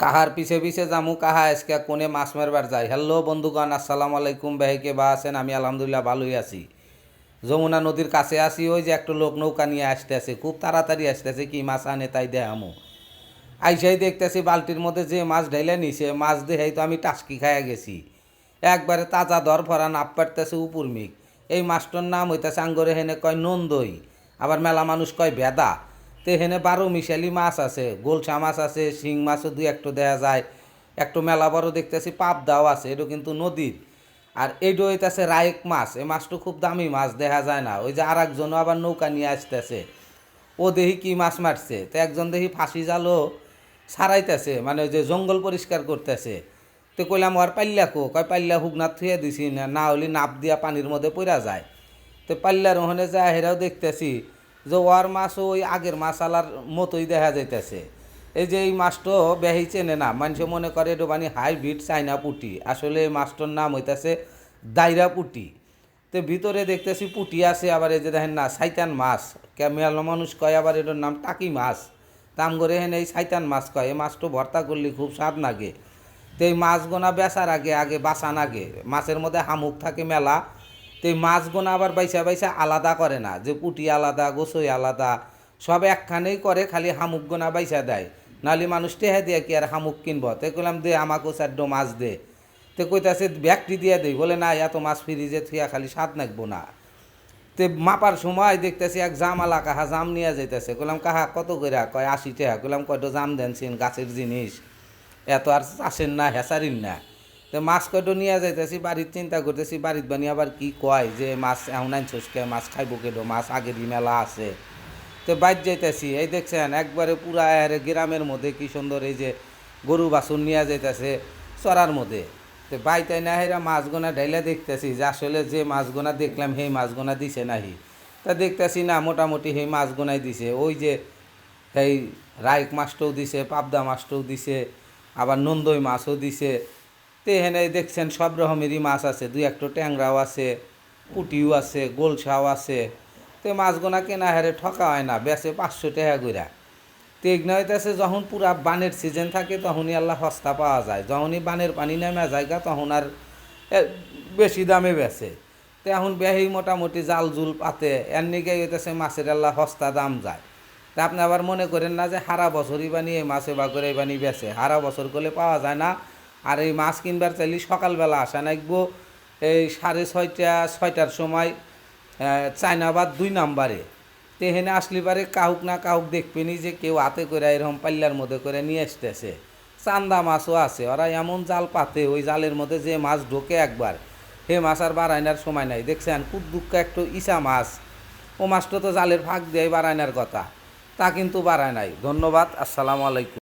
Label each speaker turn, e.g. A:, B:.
A: কাহার পিছে পিছে যামু কাহা আজকে কোনে মাছ মারবার যায়। হ্যালো বন্ধুগণ, আসসালামু আলাইকুম বেহেকে বা আছেন, আমি আলহামদুলিল্লাহ ভালোই আছি। যমুনা নদীর কাছে আসি ওই যে একটা লোক নৌকা নিয়ে আসতে আসতেছে খুব তাড়াতাড়ি আসতেছে কি মাছ আনে তাই দেখামু আইসাই দেখতেছি বালতির মধ্যে যে মাছ ঢাইলে নিছে, মাছ দেখাই তো আমি টাসকি খাইয়া গেছি। একবারে তাজা দর ভরা নাপ পারতেছে উপর মিক এই মাছটার নাম হইতেছে আঙ্গরে হেনে কয় নন্দই। আবার মেলা মানুষ কয় ভেদা। তে হেনে বারো মিশালি মাছ আছে, গোলসা মাছ আছে, শিং মাছও দুই একটু দেয়া যায়। একটু মেলা বড় দেখতেছি পাপ দাও আছে এটা কিন্তু নদীর। আর এইটা হইতেছে রায়েক মাছ এই মাছটা খুব দামি মাছ, দেখা যায় না। ওই যে আর একজনও আবার নৌকা নিয়ে আসতেছে। ও দেখি কি মাছ মারছে। তো একজন দেখি ফাঁসি জালও সারাইতেছে মানে ওই যে জঙ্গল পরিষ্কার করতেছে। তো কইলাম আর পাল্লা কো? কয়, পাল্লা হুকনাথ থুয়ে দিছি, না না হলে নাপ দিয়া পানির মধ্যে পড়া যায়। তো পাল্লার ওখানে যা হেরাও দেখতেছি যে ওর মাছও ওই আগের মাছ আলার মতোই দেখা যাইতেছে। এই যে এই মাছটো বেহি চেনে না, মানুষ মনে করে এটা মানে হাইব্রিড চাইনা পুটি। আসলে এই মাছটার নাম হইতাছে দাইরা পুটি। তো ভিতরে দেখতেছি পুটি আছে, আবার এই যে দেখেন না, সাইতান মাছ। ক্যামেল মানুষ কয় আবার এটার নাম টাকি মাছ। তাম করে হেন এই সাইতান মাছ কয়, এই মাছটো ভর্তা করলে খুব স্বাদ লাগে তো এই মাছ গোনা বেচার আগে আগে বাঁচান আগে। মাছের মধ্যে হামুক থাকে মেলা। তো এই মাছ গোনা আবার বাইসা বাইসা আলাদা করে না, যে পুটি আলাদা, গোসই আলাদা, সব একখানেই করে, খালি হামুক গোনা বাইসা দেয়। নাহলে মানুষ টেহা দিয়ে কি আর হামুক কিনব? তো কইলাম, দে আমাকেও চারডো মাছ দে। তো কইতাছে, ব্যাগটি দিয়ে দেই বলে, না, এত মাছ ফ্রিজে থুয়া খালি স্বাদ নাকবো না। তে মাপার সময় দেখতেছি এক জামালা কাহা জাম নিয়ে যাইতেছে। কইলাম, কাহা, কত কইরা? কয়, আশি টাকা কইলাম কয়টো জাম দেনছেন গাছের জিনিস। এত আর চাষের না হেসারিন না। তো মাছ কয়টো নিয়ে যাইতেছি বাড়ির চিন্তা করতেছি বাড়ির বানি আবার কি কয় যে মাছ এমন আনছোস কে, মাছ খাইবো কেডো, মাছ আগেরই মেলা আছে। তো বাইর যাইতেছি, এই দেখছেন, একবারে পুরা এর গ্রামের মধ্যে কি সুন্দর এই যে গরু বাছুর নিয়ে যাইতেছে চড়ার মধ্যে। তো বাইতাই না হেরা মাছ গোনা ঢাইলে দেখতেছি যে আসলে যে মাছ গোনা দেখলাম, সেই মাছ গোনা দিছে নাহি। তা দেখতেছি না, মোটামুটি সেই মাছ গোনাই দিছে। ওই যে এই রাইক মাছটাও দিছে, পাবদা মাছটাও দিছে, আবার নন্দই মাছও দিছে। তে হেনে দেখছেন সব রকমেরই মাছ আছে। দুই একটা ট্যাংরাও আছে, পুটিও আছে গোলসাও আছে। তো মাছগোনা কেনা হারে ঠকা হয় না, বেচে পাঁচশো টাকা কইরা। তো এগুলো হইতেছে, যখন পুরা বানের সিজন থাকে তখনই আল্লাহ সস্তা পাওয়া যায়। যখনই বানের পানি নেমে জায়গা তখন আর বেশি দামে বেচে। তো এখন বেহি মোটামুটি জাল জুল পাতে, এর নিকে হইতেছে মাছের আল্লাহ সস্তা দাম যায়। তা আপনি আবার মনে করেন না যে সারা বছরই বানিয়ে মাছে বা করে বানি বেচে। সারা বছর করলে পাওয়া যায় না আর এই মাছ কিনবার চাইলে সকালবেলা আসা নাকবো এই সাড়ে ছয়টা, ছয়টার সময় চায়নাবাদ দুই নাম্বারে। তেহেনে আসলি পারে কাহুক না কাহুক দেখবেনি যে কেউ হাতে করে এরকম পাল্লার মধ্যে করে নিয়ে আসতেছে। চান্দা মাছও আছে, ওরা এমন জাল পাতে, ওই জালের মধ্যে যে মাছ ঢোকে একবার সে মাছ আর বাড়াইনার সময় নাই। দেখছেন, কুদ্দুক্কা একটু ইসা মাছ, ও মাছটা তো জালের ফাঁক দেয় বাড়াইনার কথা, তা কিন্তু বাড়ায় নাই। ধন্যবাদ, আসসালামু আলাইকুম।